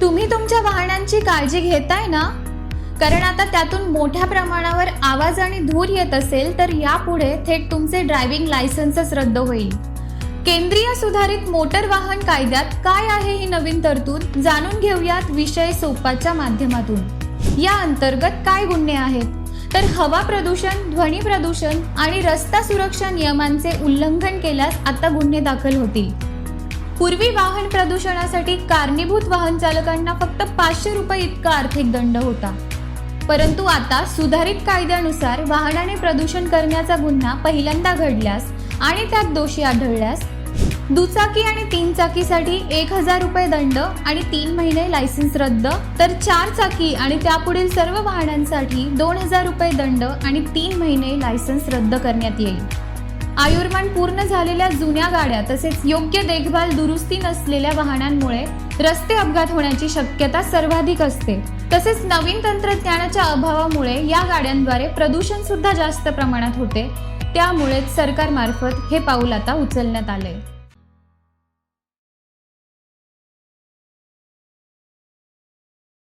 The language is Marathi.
तुम्ही तुमच्या वाहनांची काळजी घेताय ना? कारण आता त्यातून मोठ्या प्रमाणावर आवाज आणि धूर येत असेल तर यापुढे थेट तुमचे ड्रायव्हिंग लायसन्सच रद्द होईल. केंद्रीय सुधारित मोटर वाहन कायद्यात काय आहे ही नवीन तरतूद? जाणून घेऊयात विषय सोपाच्या माध्यमातून. या अंतर्गत काय गुन्हे आहेत? तर हवा प्रदूषण ध्वनी प्रदूषण आणि रस्ता सुरक्षा नियमांचे उल्लंघन केल्यास आता गुन्हे दाखल होतील. पूर्वी वाहन प्रदूषणासाठी कारणीभूत वाहन चालकांना फक्त पाचशे रुपये इतका आर्थिक दंड होता. परंतु आता सुधारित कायद्यानुसार वाहनाने प्रदूषण करण्याचा गुन्हा पहिल्यांदा घडल्यास आणि त्यात दोषी आढळल्यास दुचाकी आणि तीन चाकीसाठी एक हजार रुपये दंड आणि तीन महिने लायसन्स रद्द तर चार चाकी आणि त्यापुढील सर्व वाहनांसाठी दोन हजार रुपये दंड आणि तीन महिने लायसन्स रद्द करण्यात येईल. आयुर्मान पूर्ण झालेल्या जुन्या गाड्या तसेच योग्य देखभाल दुरुस्ती नसलेल्या वाहनांमुळे रस्ते अपघात होण्याची शक्यता सर्वाधिक असते. तसेच नवीन तंत्रज्ञानाच्या अभावामुळे या गाड्यांद्वारे प्रदूषण सुद्धा जास्त प्रमाणात होते. त्यामुळेच सरकारमार्फत हे पाऊल आता उचलण्यात आले